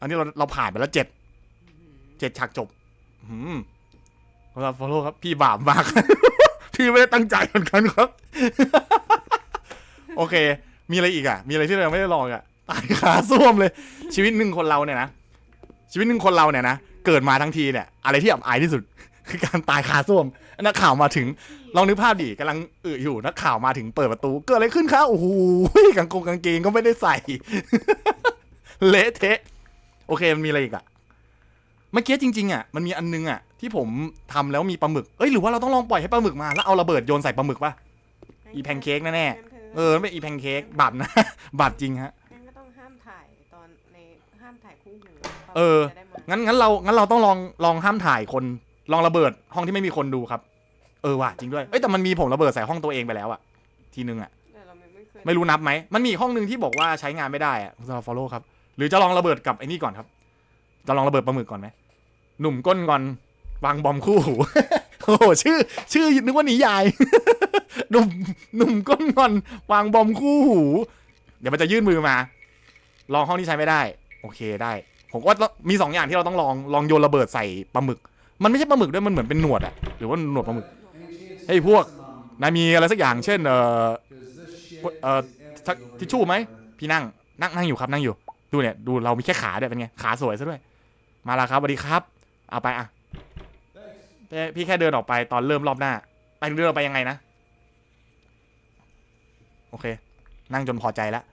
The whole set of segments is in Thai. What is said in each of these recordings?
อันนี้เราเราผ่านไปแล้วเจ็ดเจ็ดฉากจบหืมครับฟอลโล่ครับ พี่บาปมาก พี่ไม่ได้ตั้งใจเหมือนกันครับ โอเค มีอะไรอีกอะ มีอะไรที่เราไม่ได้ลองอะตายขาส้วมเลย ชีวิตหนึ่งคนเราเนี่ยนะ ชีวิตหนึ่งคนเราเนี่ยนะ เกิดมาทั้งทีเนี่ย อะไรที่อับอายที่สุด คือการตายคาส้วม นักข่าวมาถึง ลองนึกภาพดิกำลังอึอยู่ นักข่าวมาถึงเปิดประตู เกิดอะไรขึ้นคะ โอ้โหกางกงกางเกงก็ไม่ได้ใส่ เละเทะ โอเคมันมีอะไรอีกอะเมื่อกี้จริงๆอะมันมีอันนึงอะที่ผมทำแล้วมีปลาหมึกเอ้ยหรือว่าเราต้องลองปล่อยให้ปลาหมึกมาแล้วเอาระเบิดโยนใส่ปลาหมึกป่ะอีแพนเค้กแน่ๆเออไม่นเป็นอีแพนเค้กบาปนะบาปจริงฮะงั้นก็ต้องห้ามถ่ายตอนในห้ามถ่ายคู่หูเออจะได้มางั้นงั้นเรางั้นเราต้องลองลองห้ามถ่ายคนลองระเบิดห้องที่ไม่มีคนดูครับเออว่ะจริงด้วยเอ้ยแต่มันมีผมระเบิดใส่ห้องตัวเองไปแล้วอะทีนึงอะแต่เราไม่ไม่เคยไม่รู้นับไหมมันมีอีกห้องหนึ่งที่บอกว่าใช้งานไม่ได้อะเรา follow ครับ หรือจะลองระเบิดกับไอ้นี่ก่อนครับ จะลองระเบิดปลาหมึกก่อนไหมหนุ่มก้นก่อนวางบอมคู่หูโอ้โหชื่อ ชื่อนึกว่านิยายหนุ่มหนุ่มก้นก่อนวางบอมคู่หู เดี๋ยวมันจะยื่นมือมา ลองห้องที่ใช้ไม่ได้ โอเคได้ ผมว่ามีสองอย่างที่เราต้องลองลองโยนระเบิดใส่ปลาหมึก มันไม่ใช่ปลาหมึกด้วยมันเหมือนเป็นหนวดอะหรือว่าหนวดปลาหมึกเฮ้ยพวกนายมีอะไรสักอย่างเช่นเอ่อเอ่อทิชชู่ไหมพี่นั่งนั่งนั่งอยู่ครับนั่งอยู่ ดูเนี่ยดูเรามีแค่ขาเด้วยเป็นไงขาสวยซะด้วย มาแล้วครับสวัสดีครับ เอาไปอะพี่แค่เดินออกไปตอนเริ่มรอบหน้า ไปเดินออกไปยังไงนะ โอเค นั่งจนพอใจแล้ว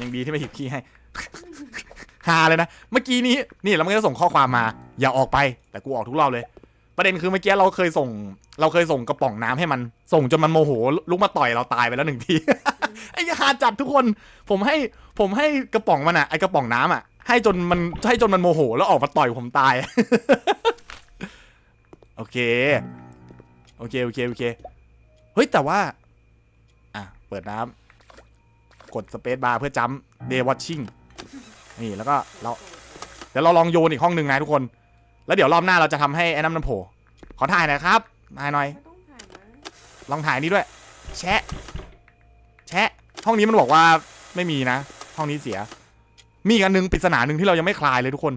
ยังดีที่ไม่หยิบขี้ให้ฮาเลยนะ เมื่อกี้นี้นี่แล้วมันก็จะส่งข้อความมา อย่าออกไปแต่กูออกทุกรอบเลย ประเด็นคือเมื่อกี้เราเคยส่ง เราเคยส่งกระป๋องน้ำให้มัน ส่งจนมันโมโหลุกมาต่อยเราตายไปแล้วหนึ่งทีาจัดทุกคน ผมให้ผมให้กระป๋องมันอะไอกระป๋องน้ำอะให้จนมันให้จนมันโมโห แล้วออกมาต่อยผมตาย โอเค โอเคโอเคโอเคเฮ้ยแต่ว่า อะ เปิดน้ำกดสเปซบาร์เพื่อจัมเดย์วอชชิ่งนี่แล้วก็เราเดี๋ยวเราลองโยนอีกห้องหนึ่งนะทุกคน แล้วเดี๋ยวรอบหน้าเราจะทำให้ไอ้น้ำมันโผล่ขอถ่ายหน่อยครับถ่ายหน่อยลองถ่ายนี้ด้วย แชะแชะ ห้องนี้มันบอกว่าไม่มีนะ ห้องนี้เสีย มีอีกอันหนึงปริศนาหนึ่งที่เรายังไม่คลายเลยทุกคน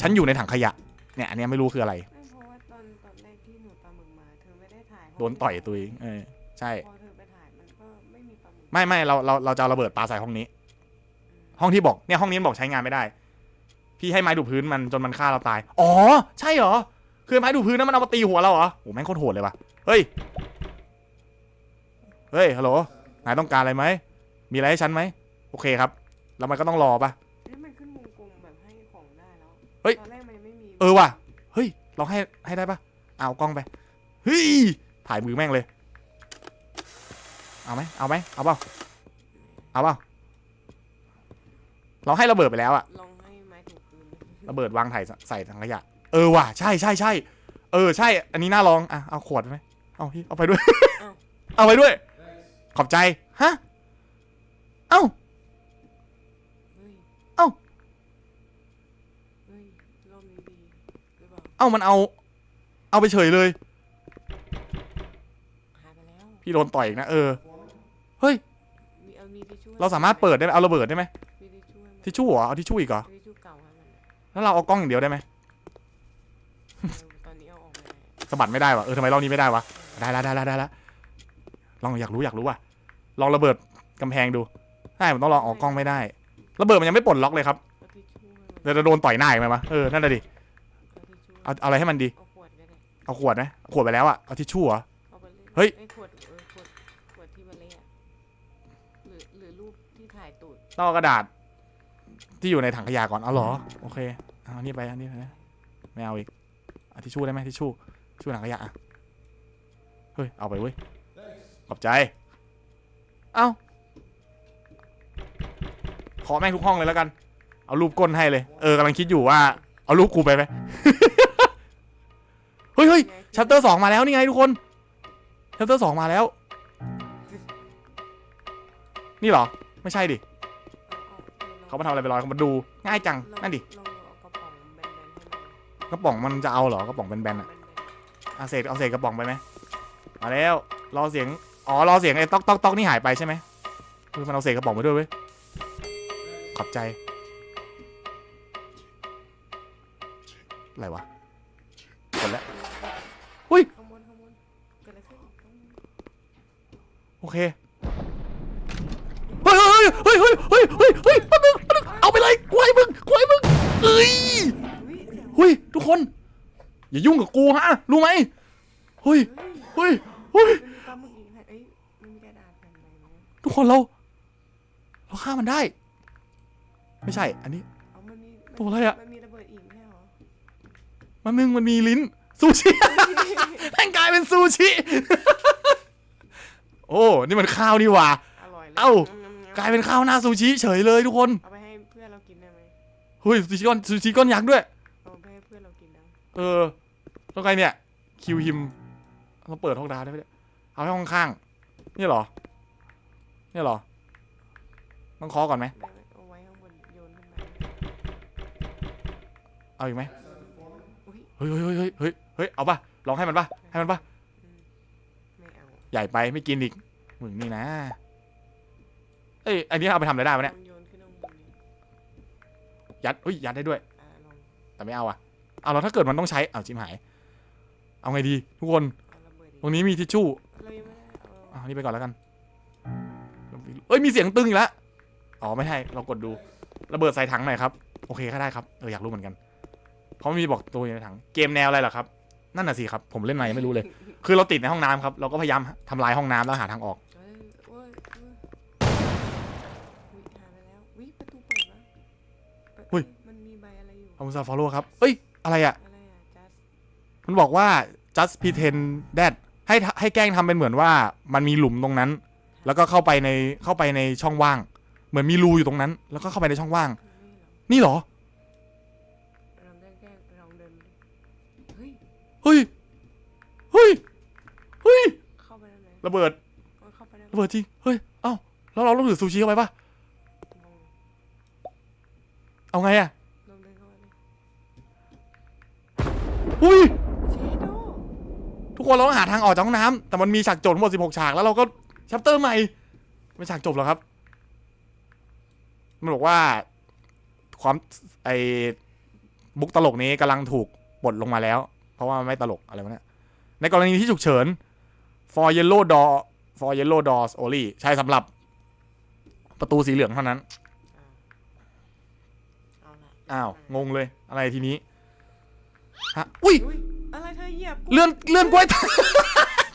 ฉันอยู่ในถังขยะ เนี่ยอันเนี้ยไม่รู้คืออะไร ไม่เพราะว่าตอนตอนแรกที่หนูปลาหมึกมาเธอไม่ได้ถ่ายโดนต่อยตัวเองเออใช่ พอเธอไปถ่ายมันก็ไม่มีปลาหมึกไม่ไม่เราเราเราจะเอาระเบิดปาใส่ห้องนี้ ห้องที่บอกเนี่ยห้องนี้มันบอกใช้งานไม่ได้ พี่ให้ไม้ดูพื้นมันจนมันฆ่าเราตาย อ๋อ ใช่เหรอ คือไม้ดูพื้นนั้นมันเอามาตีหัวเราเหรอโอ้แม่งโคตรโหดเลยว่ะ เฮ้ย เฮ้ย ฮัลโหล นายต้องการอะไรไหม มีอะไรให้ฉันไหมโอเคครับ แล้วมันก็ต้องรอปะเอ้ยมันขึ้นวงกลมแบบให้ของได้แล้วเฮ้ย ตอนแรกมันยังไม่มีเออว่ะเฮ้ยเราให้ให้ได้ปะเอากล้องไปเฮ้ยถ่ายมือแม่งเลย เอาไหมเอาไหมเอาเปล่าเอาเปล่าเราให้ระเบิดไปแล้วอะลองให้ไม้ถูกคืนระเบิดวางถ่ายใส่ถังขยะเออว่ะใช่ใช่ใช่เออใช่ อันนี้น่าลองอะเอาขวดไปไหมเอาพี่เอาไปด้วย เอาไปด้วย ขอบใจ ฮะ เอ้าเฮ้ยเอ้า เฮ้ยรอบนี้ดีหรือเปล่าเอ้ามันเอา เอาไปเฉยเลย หายไปแล้ว พี่โดนต่อยอีกนะเออ เฮ้ย มีเอามีทิชชู่ให้เราสามารถเปิดได้ไหมเอาระเบิดได้ไหมมีทิชชู่ให้ไหมทิชชู่เหรอ เอาทิชชู่อีกเหรอ ทิชชู่เก่าให้มันอะแล้วเราเอากล้องอย่างเดียวได้ไหมเออตอนนี้เอาออกไปแล้วสะบัดไม่ได้วะเออทำไมรอบนี้ไม่ได้วะ ได้แล้วได้แล้วได้แล้วลองอยากรู้อยากรู้ว่ะ ลองระเบิดกำแพงดู ใช่ผมต้องลองออกกล้องไม่ได้ระเบิดมันยังไม่ปลดล็อกเลยครับเอาทิชชู่ให้มันเดี๋ยวจะโดนต่อยหน้าอีกไหมวะเออนั่นแหละดิเอาทิชชู่เอาเอาอะไรให้มันดีเอาขวดก็ได้เอาขวดนะขวดไปแล้วอะเอาทิชชู่เหรอ เอาไปเลยเฮ้ยไอ้ขวดเออขวดขวดที่มันเละอะหรือหรือรูปที่ถ่ายตูดต้องเอากระดาษ ที่อยู่ในถังขยะก่อนเอาเหรอโอเคเอาอันนี้ไปอันนี้ไปนะไม่เอาอีกเอาทิชชู่ได้ไหมทิชชู่ทิชชู่ถังขยะอะเฮ้ยเอาไปเว้ยขอบใจเอ้า ขอแม่งทุกห้องเลยแล้วกัน เอารูปก้นให้เลย เออกำลังคิดอยู่ว่า เอารูปกูไปไหม เฮ้ยเฮ้ยไงที่ชัปเตอร์สองมาแล้วนี่ไงทุกคน ชัปเตอร์สองมาแล้ว นี่เหรอ ไม่ใช่ดิเอาเอาเขามาทำอะไรไปรอยเขามาดู ง่ายจังลองนั่นดิลองเอากระป๋องแบนๆให้มันกระป๋องมันจะเอาเหรอกระป๋องแบนๆอะแบนเอาเศษเอาเศษกระป๋องไปไหมมาแล้ว รอเสียง อ๋อ รอเสียงไอ้ต๊อกต๊อกต๊อกนี่หายไปใช่ไหมคือมันเอาเศษกระป๋องไปด้วยเว้ยข อบใจ อะไรวะกดแล้วอุ้ย ข้างบนข้างบนเกิดอะไรขึ้นข้างบนโอเค เฮ้ยเฮ้ยเฮ้ยเฮ้ยเฮ้ยเฮ้ยแป๊บนึงแป๊บนึงเอาไปเลยกูให้มึงกูให้มึงเอ้ยอุ้ยเสียงเฮ้ย ทุกคน อย่ายุ่งกับกูฮะ รู้ไหมเฮ้ยเฮ้ยเฮ้ยเฮ้ย มันมีปลาหมึกอีกแผ่นเอ้ยมันมีกระดาษแผ่นไหนไหมทุกคนเรา เราฆ่ามันได้ ไม่ใช่ อันนี้ เอามันมีตัวอะไรอะ มันมีระเบิดอีกไม่ใช่เหรอ มันนึงมันมีลิ้นซูชิ แม่งกลายเป็นซูชิ โอ้ นี่มันข้าวนี่หว่า อร่อยเลยเอ้างำๆๆกลายเป็นข้าวหน้าซูชิเฉยเลยทุกคนเอาไปให้เพื่อนเรากินได้ไหมเฮ้ยซูชิก้อนซูชิก้อนยักษ์ด้วย เอาไปให้เพื่อนเรากินได้เออแล้วไงเนี่ย คิวฮิมเราเปิดห้องดาวได้ไหมเนี่ยเอาให้ห้องข้าง นี่เหรอ นี่เหรอ ต้องเคอก่อนไหมไม่ไม่เอาไว้ข้างบนโยนขึ้นไป เอาอีกไหมอุ้ยเฮ้ยเฮ้ยเฮ้ยเฮ้ยเฮ้ยเอาป่ะลองให้มันป่ะให้มันป่ะอืมไม่เอาใหญ่ไปไม่กินอีกมึงนี่นะ เอ้ยอันนี้เอาไปทำอะไรได้วะเนี่ยลองโยนขึ้นข้างบนดิยัดเฮ้ยยัดได้ด้วย อ่าลองแต่ไม่เอาอะเอาแล้วถ้าเกิดมันต้องใช้เอาจิมหาย เอาไงดีทุกคนเอาระเบิดอีกตรงนี้มีทิชชู่เรายังไม่ได้เอาอ่านี่ไปก่อนแล้วกันเอ้ยมีเสียงตึงอีกแล้วอ๋อไม่ใช่เรากดดูระเบิดใส่ถังหน่อยครับโอเคก็ได้ครับเอออยากรู้เหมือนกัน เพราะมันมีบอกตัวอยู่ในถังเกมแนวอะไรเหรอครับนั่นน่ะสิครับผมเล่นมายังไม่รู้เลย คือเราติดในห้องน้ำครับ เราก็พยายามทำลายห้องน้ำแล้วหาทางออก เอ้ยโอ้ยโอ้ยอุ้ยหาไปแล้วอุ้ยประตูเปิดแล้วเปิดอุ้ยมันมีใบอะไรอยู่ขอบคุณซาฟอโลครับเอ้ยอะไรอะอะไรอะจัสมันบอกว่า just pretend that ให้ทให้แกล้งทำเป็นเหมือนว่ามันมีหลุมตรงนั้น แล้วก็เข้าไปในเข้าไปในช่องว่าง เหมือนมีรูอยู่ตรงนั้น แล้วก็เข้าไปในช่องว่าง นี่เหรอ เฮ้ยเฮ้ย เฮ้ย เฮ้ย เข้าไปได้ไหมระเบิด โอ้ยเข้าไปได้ไหมระเบิดจริง เฮ้ย เอ้า แล้วเราต้องถือซูชิเข้าไปปะงงเอาไงอะลองเดินเข้าไปดิอุ้ย เชโดทุกคนเราต้องหาทางออกจากห้องน้ำแต่มันมีฉากจบทั้งหมด 16 ฉากแล้วเราก็ชัปเตอร์ใหม่ไม่ฉากจบหรอครับ มันบอกว่า ความไอ้บุกตลกนี้กำลังถูกปลดลงมาแล้วเพ ราะว่ามันไม่ตลกอะไรวะเนี่ยในกรณีที่ฉุกเฉิน for yellow door for yellow doors only ใช้สำหรับประตูสีเหลืองเท่านั้น เอาละอ้าว งงเลยอะไรทีนี้ฮะอุ้ย อุ้ยอะไรเธอเหยียบกูเลื่อนเลื่อนกล้วยตาย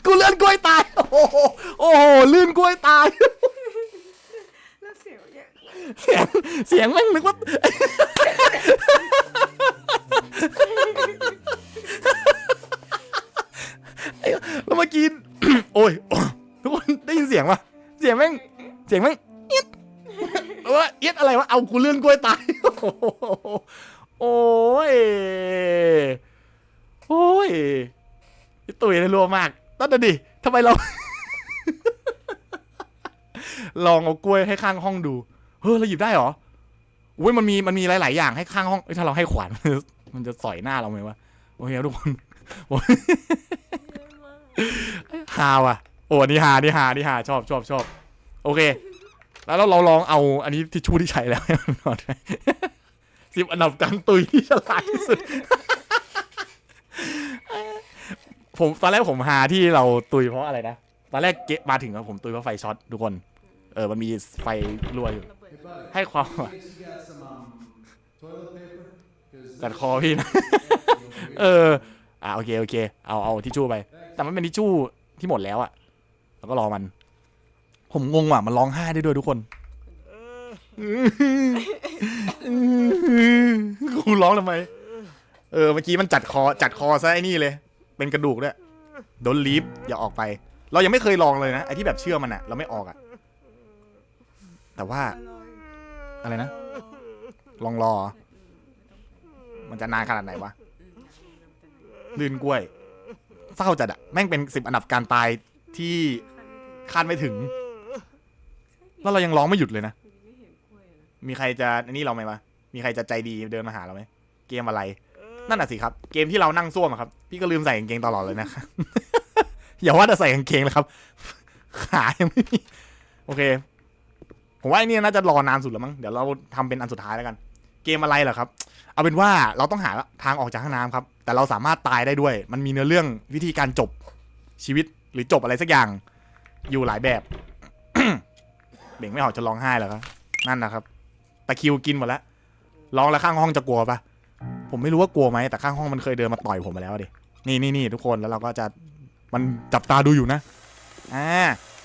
กูเลื่อนกล้วยตาย โอ้โหโอ้โหลื่นกล้วยตาย แล้วเสียวเนี่ยเสียงเสียงแม่งนึกว่าไอ้ แล้วเมื่อกี้ โอ้ยทุกคนได้ยินเสียงปะเสียงแม่ง เสียงแม่งเอียดว่าเอียดอะไรวะ เอากูเลื่อนกล้วยตาย โอ้ย โอ้ยตุ๋ยเลยรัวมากนั่นน่ะดิทำไมเรา ลองเอากล้วยให้ข้างห้องดู เฮ้ยเราหยิบได้เหรออุ้ยมันมีมันมีหลาย ๆ อย่างให้ข้างห้องถ้าเราให้ขวานมันจะสอยหน้าเราไหมวะโอเคทุกคน ฮาว่ะ โอ้นี่ฮานี่ฮานี่ฮาชอบชอบชอบโอเค แล้วเราลองเอาอันนี้ทิชชู่ที่ใช้แล้วนอนสิบอันดับการตุยที่ฉลาดที่สุด ผมตอนแรกผมหาที่เราตุยเพราะอะไรนะ ตอนแรกเกะมาถึงอะผมตุยเพราะไฟช็อตทุกคน เออ มันมีไฟรั่วอยู่ ให้ความกัดคอพี่นะ เออ อ่าโอเคโอเค เอาเอาทิชชู่ไป แต่มันเป็นทิชชู่ที่หมดแล้วอะแล้วก็รอมัน ผมงงว่ะมันร้องไห้ได้ด้วยทุกคนกูร้องทำไม เออเมื่อกี้มันจัดคอจัดคอซะไอ้นี่เลย เป็นกระดูกด้วยโดนลีฟอย่าออกไป เรายังไม่เคยลองเลยนะไอ้ที่แบบเชื่อมันอะเราไม่ออกอะแต่ว่าอร่อยอะไรนะ ลองรอ มันจะนานขนาดไหนวะ ลื่นกล้วย เศร้าจัดอะแม่งเป็นสิบอันดับการตายที่คาดไม่ถึง แล้วเรายังร้องไม่หยุดเลยนะ มีใครจะอันนี้เราไหมวะมีใครจะใจดีเดินมาหาเราไหมเกมอะไร นั่นน่ะสิครับ เกมที่เรานั่งซ่วมครับ พี่ก็ลืมใส่กางเกงตลอดเลยนะครับอย่าว่าแต่ใส่กางเกงเลยครับ ขายังไม่มีโอเค ผมว่าไอ้นี่น่าจะรอนานสุดแล้วมั้งเดี๋ยวเราทำเป็นอันสุดท้ายแล้วกัน เกมอะไรเหรอครับ เอาเป็นว่าเราต้องหาทางออกจากห้องน้ำครับ แต่เราสามารถตายได้ด้วย มันมีเนื้อเรื่องวิธีการจบชีวิตหรือจบอะไรสักอย่าง อยู่หลายแบบ เบ่งไม่ออกจะร้องไห้เหรอครับ นั่นนะครับตะคริวกินหมดแล้วร้องแล้วข้างห้องจะกลัวปะผมไม่รู้ว่ากลัวไหมแต่ข้างห้องมันเคยเดินมาต่อยผมมาแล้วดินี่นี่นี่ทุกคนแล้วเราก็จะมันจับตาดูอยู่นะอ่า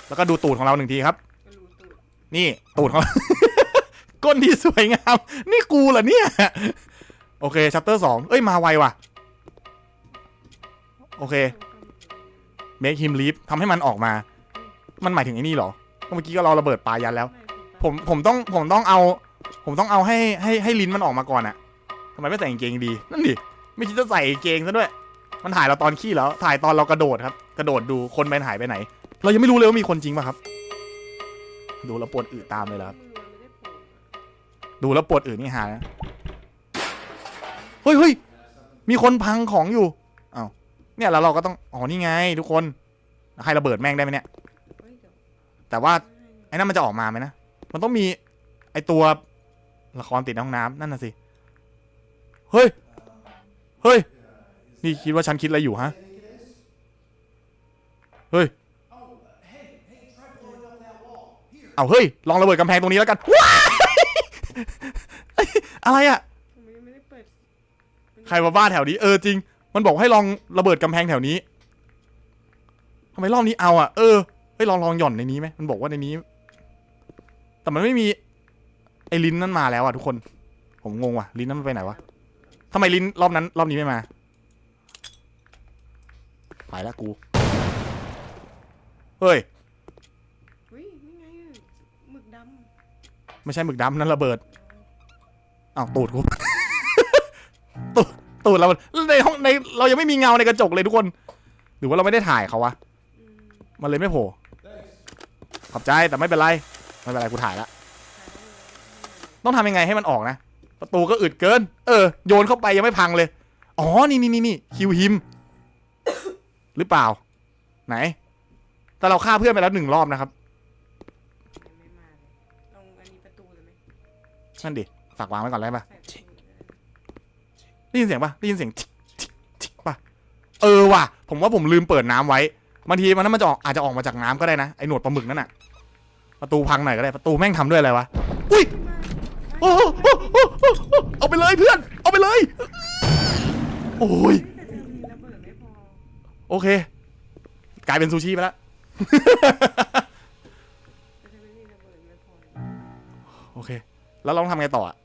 แล้วก็ดูตูดของเราหนึ่งทีครับก็รู้ตูดนี่ตูดของ ก้นที่สวยงาม นี่กูเหรอเนี่ย โอเคชัปเตอร์สองเอ้ยมาไวว่ะ โอเค make him leave ทำให้มันออกมา มันหมายถึงไอ้นี่เหรอ เมื่อกี้ก็เราระเบิดปลายันแล้ว ผมผมต้องผมต้องเอา ผมต้องเอาให้ให้ให้ลิ้นมันออกมาก่อนอะทำไมไม่ใส่กางเกงดี นั่นดิ ไม่คิดจะใส่กางเกงซะด้วย มันถ่ายเราตอนขี้แล้ว ถ่ายตอนเรากระโดดครับ กระโดดดูคนไปหายไปไหน เรายังไม่รู้เลยว่ามีคนจริงป่ะครับ ดูแล้วปวดอึตามเลยแล้ว ดูแล้วปวดอื่นนี่หานะเฮ้ยเฮ้ยมีคนพังของอยู่อ้าวเนี่ยแล้วเราก็ต้องอ๋อนี่ไง ทุกคนให้ระเบิดแม่งได้ไหมเนี่ย แต่ว่าไอ้นั่นมันจะออกมาไหมนะมันต้องมีไอตัวละครติดในห้องน้ำนั่นน่ะสิเฮ้ยเฮ้ยนี่คิดว่าฉันคิดอะไรอยู่ฮะเฮ้ยเอาเฮ้ยลองระเบิดกำแพงตรงนี้แล้วกันว้า เอ้ยอะไรอะทำไมไม่ได้เปิดใครมาบ้านแถวนี้ เออจริง มันบอกให้ลองระเบิดกำแพงแถวนี้ทำไมรอบนี้เอาอะเออเฮ้ยลองลองหย่อนในนี้ไหมมันบอกว่าในนี้ แต่มันไม่มี ไอ้ลิ้นนั่นมาแล้วอะทุกคน ผมงงว่ะลิ้นนั้นมันไปไหนวะทำไมลิ้นรอบนั้นรอบนี้ไม่มาไปแล้วกู เฮ้ย อุ้ยนี่ไงอะหมึกด ไม่ใช่หมึกดำนั่นระเบิดอ้าวตูดกูตูดตูดเราในห้องในเรายังไม่มีเงาในกระจกเลยทุกคน หรือว่าเราไม่ได้ถ่ายเขาวะมันเลยไม่โผล่ขอบใจแต่ไม่เป็นไรไม่เป็นไรกูถ่ายละต้องทำยังไงให้มันออกนะ ประตูก็อึดเกิน เออ โยนเข้าไปยังไม่พังเลย อ๋อ นี่นี่นี่นี่คิวฮิม หรือเปล่า ไหน แต่เราฆ่าเพื่อนไปแล้วหนึ่งรอบนะครับ นั่นดิฝากวางไว้ก่อนได้ปะใส่ประตูเลยได้ยินเสียงปะได้ยินเสียงทิกทิกทิกปะเออว่ะ ผมว่าผมลืมเปิดน้ำไว้บางทีมันนั้นมันจะออกอาจจะออกมาจากน้ำก็ได้นะไอหนวดปลาหมึกนั่นน่ะประตูพังหน่อยก็ได้ประตูแม่งทำด้วยอะไรวะอุ้ยโอ้โหโอ้โหโอ้โหโอ้โหเอาไปเลยเพื่อน เอาไปเลย โอ้ยแต่เธอมีระเบิดไม่พอโอเค กลายเป็นซูชิไปแล้วแต่เธอไม่มีระเบิดไม่พอโอเค แล้วเราต้องทำไงต่ออะ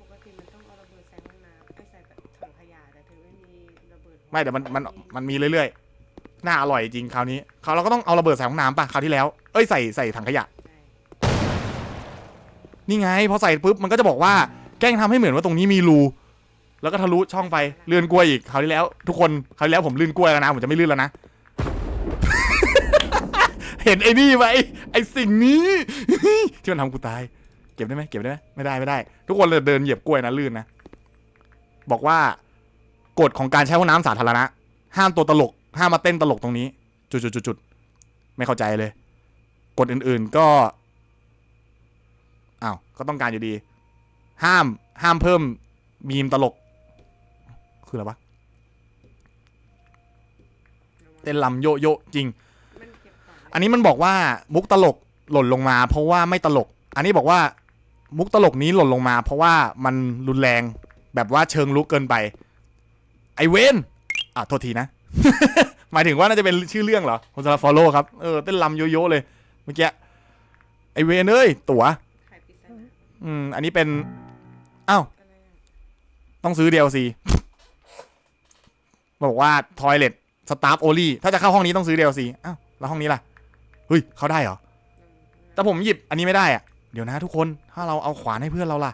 ปกติมันต้องเอาระเบิดใส่ห้องน้ำไอ้ใส่แบบถังขยะแต่เธอไม่มีระเบิดไม่เดี๋ยวมันมันมันมีเรื่อยๆ น่าอร่อยจริงคราวนี้คราวเราก็ต้องเอาระเบิดใส่ห้องน้ำป่ะคราวที่แล้ว เอ้ยใส่ใส่ถังขยะ ใช่นี่ไงพอใส่ปุ๊บมันก็จะบอกว่าแกล้งทำให้เหมือนว่าตรงนี้มีรูแล้วก็ทะลุช่องไปเลื่อนกล้วยอีกคราวที่แล้ว ทุกคนคราวที่แล้วผมลื่นกล้วยแล้วนะผมจะไม่ลื่นแล้วนะ เห็นไอ้นี่ไหมไอ้สิ่งนี้ ที่มันทำกูตาย เก็บได้ไหมเก็บได้ไหมไม่ได้ไม่ได้ ทุกคนเดินเหยียบกล้วยนะลื่นนะ บอกว่ากฎของการใช้ห้องน้ำสาธารณะ ห้ามตัวตลก ห้ามมาเต้นตลกตรงนี้ จุดจุดจุดจุดไม่เข้าใจเลยกฎอื่นๆก็อ้าวก็ต้องการอยู่ดี ห้ามห้ามเพิ่มมีมตลก คืออะไรวะเต้นลำโยโยจริง อันนี้มันบอกว่ามุกตลกหล่นลงมา เพราะว่าไม่ตลก อันนี้บอกว่า มุกตลกนี้หล่นลงมา เพราะว่ามันรุนแรงแบบว่าเชิงลุกเกินไป ไอเวนอะโทษทีนะ หมายถึงว่าน่าจะเป็นชื่อเรื่องเหรอผมจะฟอลโล่ครับ เออเต้นลำโยโย่เลย เมื่อกี้ ไอเวนเอ้ย ตั๋ว อืม อันนี้เป็น อ้าว ต้องซื้อ DLC บอกว่า Toilet Staff Only ถ้าจะเข้าห้องนี้ต้องซื้อ DLC อ้าว แล้วห้องนี้ล่ะ เฮ้ย เข้าได้เหรอ แต่ผมหยิบอันนี้ไม่ได้อะ เดี๋ยวนะทุกคนถ้าเราเอาขวานให้เพื่อนเราล่ะ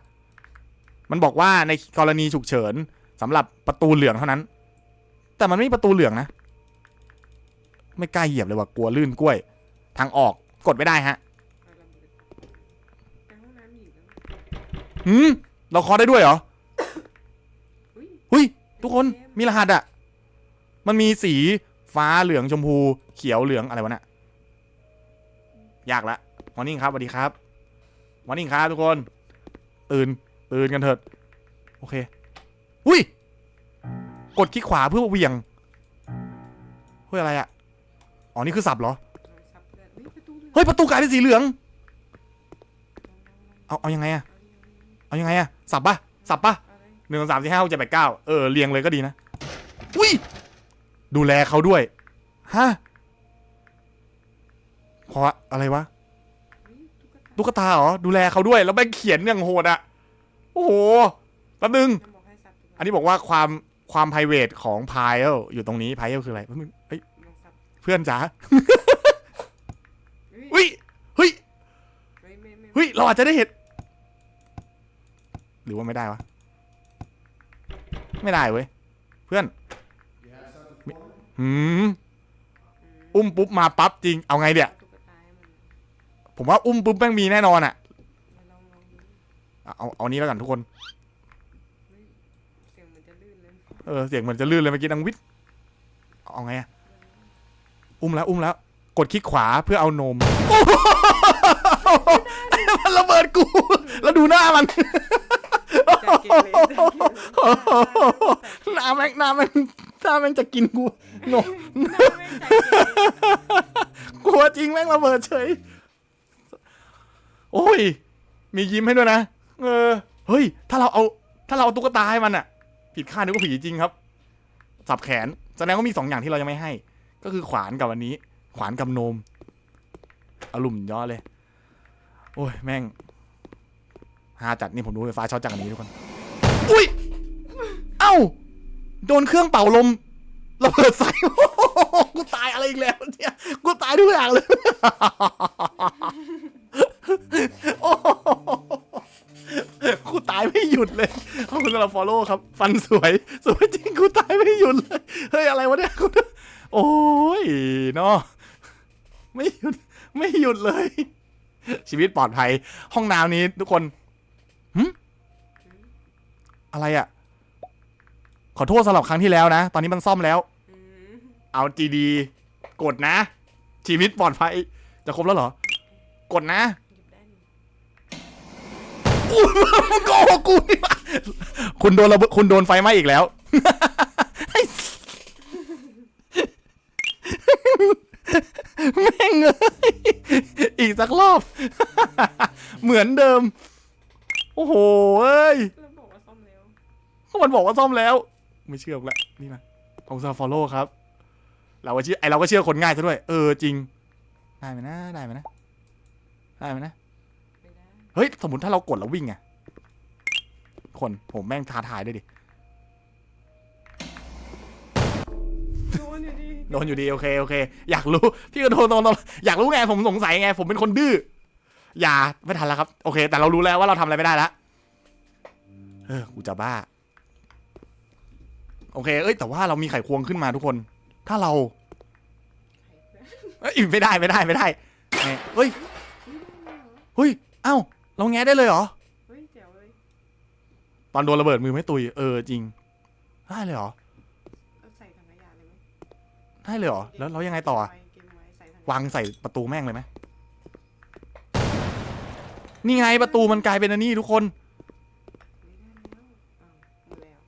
มันบอกว่าในกรณีฉุกเฉินสำหรับประตูเหลืองเท่านั้น แต่มันไม่มีประตูเหลืองนะ ไม่กล้าเหยียบเลยว่ะกลัวลื่นกล้วย ทางออกกดไม่ได้ฮะหืมเราคอได้ด้วยเหรออุ้ยหุยทุกคนมีรหัสอะมันมีสีฟ้าเหลืองชมพู เขียวเหลืองอะไรวะเนี่ยยากละมอร์นิ่งครับสวัสดีครับ มอร์นิ่งครับทุกคน ตื่น ตื่นกันเถิด โอเค อุ้ย กดคลิกขวาเพื่อเวียง เฮ้ยอะไรอะอ๋อ นี่คือสับเหรอ เฮ้ย ประตูกลายเป็นสีเหลือง เอา เอายังไงอะเอายังไงอะสับปะสับปะหนึ่งสองสามสี่ห้าหกเจ็ดแปดเก้าเออ เรียงเลยก็ดีนะ อุ้ย ดูแลเขาด้วย ฮะเพราะอะไรวะ ตุ๊กตาตุ๊กตาเหรอดูแลเขาด้วย แล้วแม่งเขียนอย่างโหดอะโอ้โหแป๊บนึงน้ำบอกให้ซับตุ๊กตาอันนี้บอกว่าความความ p r i v a t ของ p i l อยู่ตรงนี้ p i l คืออะไรแป๊บนึงเฮ้ยลองซับเพื่อนจ๋าเฮ้ยเฮ้ยเฮ้ยไม่ไม่ไม่เฮ้ยเราอาจจะได้เห็น หรือว่าไม่ได้วะ ไม่ได้เว้ยเพื่อน You have something for me? หืม อุ้มปุ๊บมาปั๊บจริงเอาไงเดี๋ยตุ๊กตาให้มัน ผมว่าอุ้มปุ๊บแม่งมีแน่นอนอะมาลองลองดูเอาเอาเอานี้แล้วกันทุกคนเฮ้ยเสียงมันจะลื่นเลยเออเสียงเหมือนจะลื่นเลยเมื่อกี้ดังวิทย์เอาไงอะอุ้มแล้วอุ้มแล้ว กดคลิกขวาเพื่อเอานมมันระเบิดกู แล้วดูหน้ามันใจเกเรใจเกเรหน้าแม่งหน้าแม่งหน้าแม่งจะกินกูนมหน้าแม่งใจเกเรกลัวจริงแม่งระเบิดเฉย โอ้ย มียิ้มให้ด้วยนะ เออ เฮ้ย ถ้าเราเอา ถ้าเราเอาตุ๊กตาให้มันอะผิดคาดนึกว่าผีจริงครับ สับแขน แสดงว่ามีสองอย่างที่เรายังไม่ให้ ก็คือขวานกับอันนี้ ขวานกับโนมอารมณ์ย่อเลย โอ้ย แม่งฮาจัดนี่ผมดูไฟฟ้าช็อตจากอันนี้ทุกคน อุ้ย เอ้า โดนเครื่องเป่าลมระเบิดใส่กูตายอะไรอีกแล้วเนี่ย กูตายทุกอย่างเลย โอ้กูตายไม่หยุดเลย ขอบคุณสำหรับ follow ครับ ฟันสวย สวยจริงกูตายไม่หยุดเลย เฮ้ย อะไรวะเนี่ยกูโอ้ยเนาะไม่หยุด ไม่หยุดเลย ชีวิตปลอดภัย ห้องน้ำนี้ทุกคนหึอะไรอะขอโทษสำหรับครั้งที่แล้วนะ ตอนนี้มันซ่อมแล้ว เอาจีดีกดนะ ชีวิตปลอดภัย จะครบแล้วเหรอ กดนะ หยิบได้นี่อู้มึงโกหกกูนี่หว่าคุณโดนระเบิดคุณโดนไฟไหม้อีกแล้วไอ้แม่งเอ้ยอีกสักรอบ เหมือนเดิม โอ้โหเอ้ยแล้วบอกว่าซ่อมแล้วมันบอกว่าซ่อมแล้ว ไม่เชื่อกูละนี่มาของซาฟอลโล่ครับ เราก็เชื่อไอเราก็เชื่อคนง่ายซะด้วย เออจริง ได้ไหมนะ ได้ไหมนะ ได้ไหมนะ เฮ้ย สมมติถ้าเรากดแล้ววิ่งไงคนผมแม่งท้าทายด้วยดิ โดนอยู่ดีโดนอยู่ดีโอเค โอเค อยากรู้ พี่ก็โดนโดนโดนอยากรู้ไง ผมสงสัยไง ผมเป็นคนดื้อ อย่า ไม่ทันแล้วครับ โอเค แต่เรารู้แล้วว่าเราทำอะไรไม่ได้แล้วเออ กูจะบ้า โอเค เอ้ย แต่ว่าเรามีไขควงขึ้นมาทุกคน ถ้าเราเอ้ยไม่ได้ ไม่ได้ ไม่ได้แงะเฮ้ย เฮ้ย เอ้า เราแงะได้เลยเหรอ เฮ้ยเจ๋วเลยตอนโดนระเบิดมือไม่ตุย เออจริง ได้เลยเหรอ เอาใส่ถังขยะเลยไหมได้เลยเหรอ แล้วเรายังไงต่ออะเก็บไว้เก็บไว้ใส่ถังขยะวางใส่ประตูแม่งเลยไหม นี่ไงประตูมันกลายเป็นอันนี้ทุกคน ไม่ได้แล้วอ้าวหมดแล้ว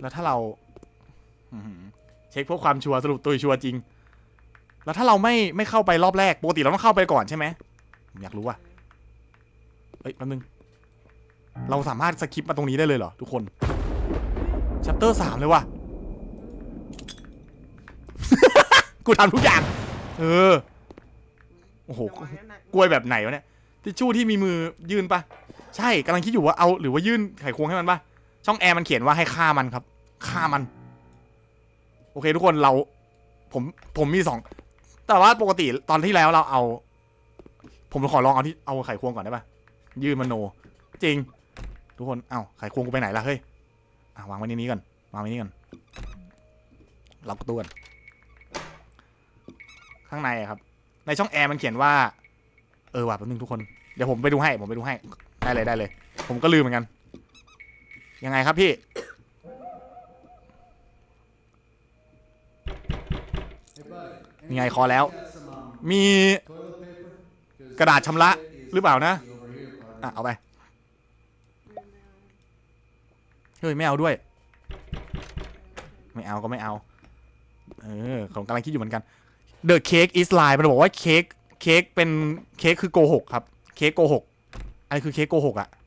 แล้วถ้าเราอื้อหือเช็คเพื่อความชัวร์สรุปตุยชัวร์จริง แล้วถ้าเราไม่ไม่เข้าไปรอบแรกปกติเราต้องเข้าไปก่อนใช่ไหมผมอยากรู้ว่าเฮ้ยแป๊บนึง เราสามารถสคิปมาตรงนี้ได้เลยเหรอทุกคนชัปเตอร์สามเลยว่ะ กูทำทุกอย่าง เออ โอ้โห กล้วยแบบไหนวะเนี่ย ทิชชู่ที่มีมือยื่นปะ ใช่กำลังคิดอยู่ว่าเอาหรือว่ายื่นไขควงให้มันปะ ช่องแอร์มันเขียนว่าให้ฆ่ามันครับ ฆ่ามัน โอเคทุกคนเรา ผม ผมมีสอง แต่ว่าปกติตอนที่แล้วเราเอา ผมขอลองเอาที่เอาไขควงก่อนได้ปะยืนมโน จริง ทุกคนเอ้าไขควงกูไปไหนล่ะเฮ้ยอะวางไว้ในนี้ก่อนวางไว้นี่ก่อนล็อกประตูก่อนข้างในครับ ในช่องแอร์มันเขียนว่า เออว่ะแป๊บนึงทุกคน เดี๋ยวผมไปดูให้ ผมไปดูให้ ได้เลยได้เลย ผมก็ลืมเหมือนกัน ยังไงครับพี่ นี่ไงคอแล้ว มีกระดาษชำระหรือเปล่านะ อะ เอาไป เฮ้ย ไม่เอาด้วย ไม่เอาก็ไม่เอา เออผมกำลังคิดอยู่เหมือนกัน The cake is lie มันบอกว่าเค้กเค้กเป็นเค้กคือโกหกครับ เค้กโกหกอะไรคือเค้กโกหกอะเหรอ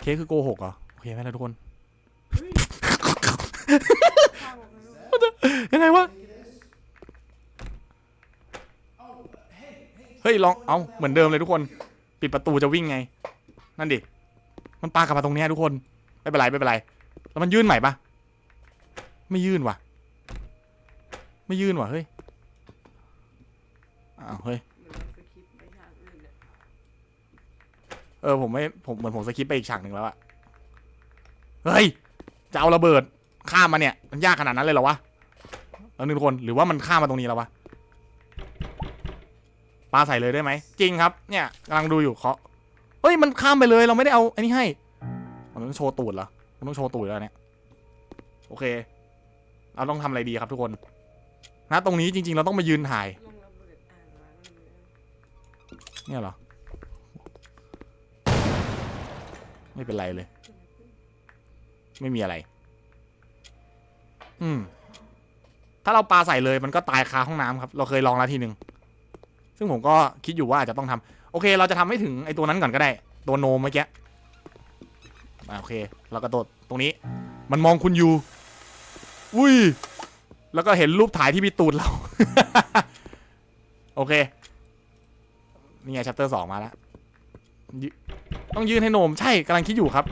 เค้กคือโกหกเหรอ โอเคไหมล่ะทุกคน เฮ้ยข้าวบอกไม่รู้ ยังไงวะ เฮ้ยลอง เอาเหมือนเดิมเลยทุกคน ปิดประตูจะวิ่งไง นั่นดิ มันปากลับมาตรงเนี้ยทุกคน ไม่เป็นไรไม่เป็นไร แล้วมันยื่นใหม่ปะไม่ยื่นว่ะ ไม่ยื่นว่ะเฮ้ย อ้าวเฮ้ย เอนเราสคริปต์ไปทางอื่นเนี่ยเออผมไม่ผมเหมือนผมสคิปไปอีกฉากหนึ่งแล้วอะเฮ้ย จะเอาระเบิดข้ามมาเนี่ย มันยากขนาดนั้นเลยเหรอวะ แล้วนึงทุกคนหรือว่ามันข้ามมาตรงนี้แล้ววะปลาใส่เลยได้ไหมจริงครับ เนี่ยกำลังดูอยู่เคาะเฮ้ยมันข้ามไปเลยเราไม่ได้เอาไอ้นี่ให้มันต้องโชว์ตูดเหรอมันต้องโชว์ตูดแล้วเนี่ยโอเค เราต้องทำอะไรดีครับทุกคนนะตรงนี้จริง ๆ เราต้องมายืนถ่ายเนี่ยเหรอไม่เป็นไรเลย ไม่มีอะไร อืม ถ้าเราปลาใส่เลยมันก็ตายคาห้องน้ำครับ เราเคยลองแล้วทีหนึ่งซึ่งผมก็คิดอยู่ว่าอาจจะต้องทำโอเค เราจะทำให้ถึงไอ้ตัวนั้นก่อนก็ได้ ตัวโนมเมื่อกี้โอเค เรากระโดดตรงนี้ มันมองคุณอยู่ อุ้ย แล้วก็เห็นรูปถ่ายที่มีตูดเรา โอเค นี่ไงชัปเตอร์สองมาแล้ว ต้องยื่นให้โนม ใช่กำลังคิดอยู่ครับ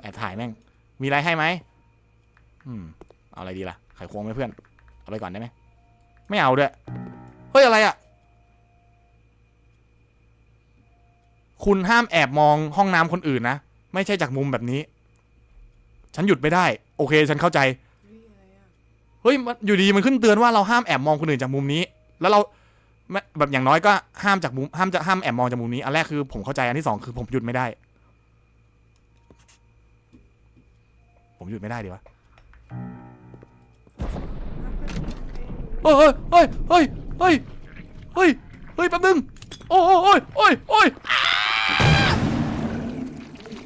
แอบถ่ายแม่ง มีอะไรให้ไหม อืม เอาอะไรดีล่ะ ไขควงไหมเพื่อน เอาไปก่อนได้ไหม ไม่เอาด้วย เฮ้ย อะไรอะ่ะ คุณห้ามแอบมองห้องน้ำคนอื่นนะ ไม่ใช่จากมุมแบบนี้ ฉันหยุดไม่ได้ โอเค ฉันเข้าใจ เฮ้ยอยมันอยู่ดีมันขึ้นเตือนว่าเราห้ามแอบมองคนอื่นจากมุมนี้ แล้วเราแบบอย่างน้อยก็ห้ามจากมุมห้ามจะห้ามแอบมองจากมุมนี้ อันแรกคือผมเข้าใจ อันที่สองคือผมหยุดไม่ได้ ผมหยุดไม่ได้ดีวะ เองเฮ้ยเฮ้ยเฮ้ยเฮ้ยเฮ้ยเฮ้ยแป๊บนึงโอ้โอ้โอ้ยโอ้ยโอ้ย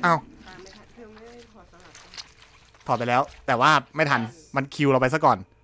อ้าวตามไม่ทันเธอไม่ได้ถอดสลับกันถอดไปแล้ว แต่ว่าไม่ทันมันคิวเราไปซะก่อนเ